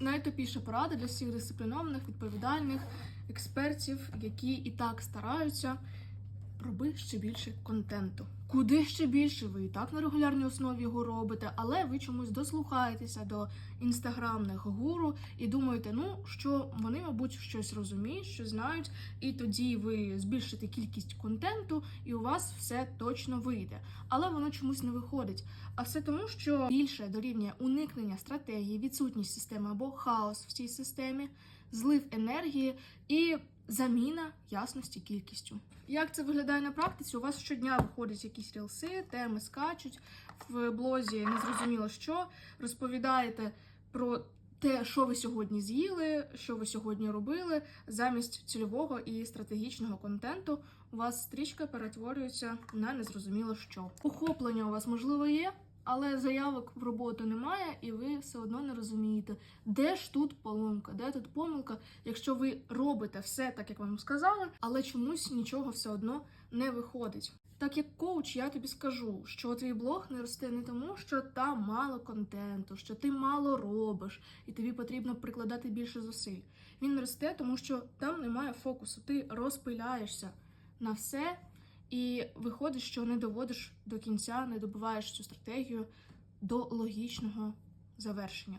найтопіша порада для всіх дисциплінованих, відповідальних експертів, які і так стараються. Роби ще більше контенту. Куди ще більше? Ви і так на регулярній основі його робите, але ви чомусь дослухаєтеся до інстаграмних гуру і думаєте, ну що вони, мабуть, щось розуміють, що знають, і тоді ви збільшите кількість контенту, і у вас все точно вийде. Але воно чомусь не виходить. А все тому, що більше дорівнює уникнення стратегії, відсутність системи або хаос в цій системі, злив енергії і заміна ясності кількістю. Як це виглядає на практиці? У вас щодня виходять якісь рілси, теми скачуть в блозі, незрозуміло що, розповідаєте про те, що ви сьогодні з'їли, що ви сьогодні робили, замість цільового і стратегічного контенту у вас стрічка перетворюється на незрозуміло що. Охоплення у вас можливо є. Але заявок в роботу немає, і ви все одно не розумієте, де ж тут поломка, де тут помилка, якщо ви робите все так, як вам сказали, але чомусь нічого все одно не виходить. Так як коуч, я тобі скажу, що твій блог не росте не тому, що там мало контенту, що ти мало робиш, і тобі потрібно прикладати більше зусиль. Він не росте, тому що там немає фокусу. Ти розпиляєшся на все, і виходить, що не доводиш до кінця, не добуваєш цю стратегію до логічного завершення.